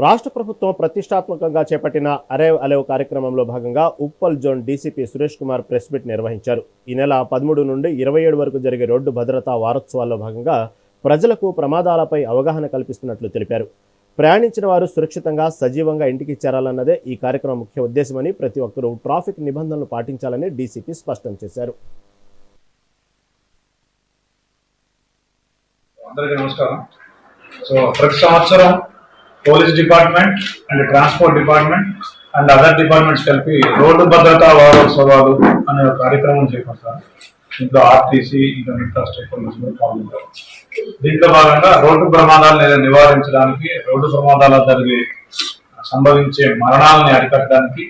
రాష్ట్ర ప్రభుత్వం ప్రతిష్టాత్మకంగా చేపట్టిన అరేవ్ అలేవ్ కార్యక్రమంలో భాగంగా Uppal zone DCP Suresh Kumar press meet నిర్వహించారు. ఈ నెల పదమూడు నుండి ఇరవై ఏడు వరకు జరిగే రోడ్డు భద్రతా వారోత్సవాల్లో భాగంగా ప్రజలకు ప్రమాదాలపై అవగాహన కల్పిస్తున్నట్లు తెలిపారు. ప్రయాణించిన వారు సురక్షితంగా సజీవంగా ఇంటికి చేరాలన్నదే ఈ కార్యక్రమం ముఖ్య ఉద్దేశమని ప్రతి ఒక్కరూ ట్రాఫిక్ నిబంధనలు పాటించాలని డీసీపీ స్పష్టం చేశారు. అందరికీ నమస్కారం. సో ప్రతి సంవత్సరం police department and transport department and other departments కలిపి రోడ్డు భద్రతా వారోత్సవాలు అనే ఒక కార్యక్రమం చేపడతారు. ఇంట్లో ఆర్టీసీ ఇంకా మిగతా స్టేట్ హోల్డర్స్ కూడా పాల్గొంటారు. దీంట్లో భాగంగా రోడ్డు ప్రమాదాలను నివారించడానికి రోడ్డు ప్రమాదాల జరిగే సంభవించే మరణాలని అరికట్టడానికి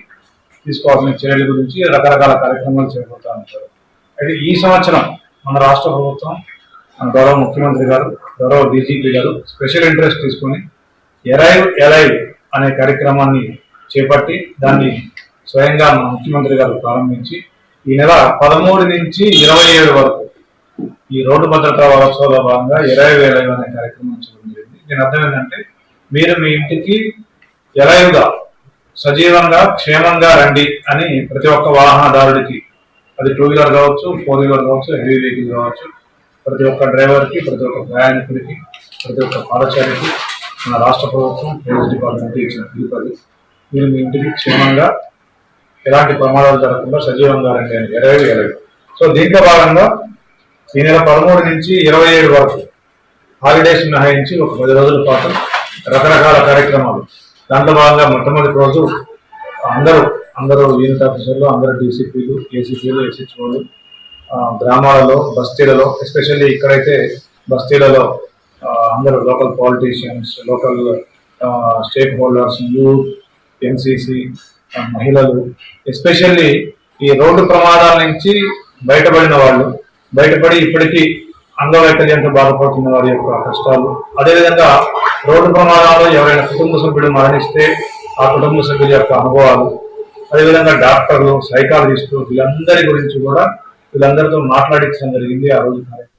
తీసుకోవాల్సిన చర్యల గురించి రకరకాల కార్యక్రమాలు చేపడుతూ ఉంటారు. అయితే ఈ సంవత్సరం మన రాష్ట్ర ప్రభుత్వం మన గౌరవ ముఖ్యమంత్రి గారు గౌరవ డీజీపీ గారు స్పెషల్ ఇంట్రెస్ట్ తీసుకొని ఎరైవ్ ఎలైవ్ అనే కార్యక్రమాన్ని చేపట్టి దాన్ని స్వయంగా మన ముఖ్యమంత్రి గారు ప్రారంభించి ఈ నెల పదమూడు నుంచి ఇరవై ఏడు వరకు ఈ రోడ్డు భద్రతా వారోత్సవాల భాగంగా ఎరైవ్ ఎలైవ్ అనే కార్యక్రమం చేయడం జరిగింది. దీని అర్థం ఏంటంటే మీరు మీ ఇంటికి ఎలైవ్గా సజీవంగా క్షేమంగా రండి అని ప్రతి ఒక్క వాహనదారుడికి అది టూ వీలర్ కావచ్చు ఫోర్ వీలర్ కావచ్చు హెవీ వెహికల్ కావచ్చు ప్రతి ఒక్క డ్రైవర్కి ప్రతి ఒక్క ప్రయాణికుడికి ప్రతి ఒక్క పాదచారికి మన రాష్ట్ర ప్రభుత్వం పోలీస్ డిపార్ట్మెంట్ ఇచ్చిన పిలుపు అది మీరు మీ ఇంటికి క్షేమంగా ఎలాంటి ప్రమాదాలు జరగకుండా సజీవంగా రండి అని. ఇరవై ఇరవై. సో దీంట్లో భాగంగా ఈ నెల పదమూడు నుంచి ఇరవై ఏడు వరకు హాలిడేస్ మినహాయించి ఒక పది రోజుల పాటు రకరకాల కార్యక్రమాలు. దాంట్లో భాగంగా మొట్టమొదటి రోజు అందరూ అందరూ యూనిట్ ఆఫీసర్లు అందరూ డీసీపీలు ఏసీపీలు ఎస్హెచ్ఓలు గ్రామాలలో బస్తీలలో ఎస్పెషల్లీ ఇక్కడైతే బస్తీలలో అందరూ local politicians local stakeholders youth NCC మహిళలు ఎస్పెషల్లీ ఈ రోడ్డు ప్రమాదాల నుంచి బయటపడిన వాళ్ళు బయటపడి ఇప్పటికీ అంగవైకల్యంతో బాధపడుతున్న వారి యొక్క కష్టాలు. అదేవిధంగా రోడ్డు ప్రమాదాల్లో ఎవరైనా కుటుంబ సభ్యుడు మరణిస్తే ఆ కుటుంబ సభ్యుల యొక్క అనుభవాలు అదేవిధంగా డాక్టర్లు సైకాలజిస్టులు వీళ్ళందరి గురించి కూడా వీళ్ళందరితో మాట్లాడించడం జరిగింది ఆ రోజు. కార్యక్రమం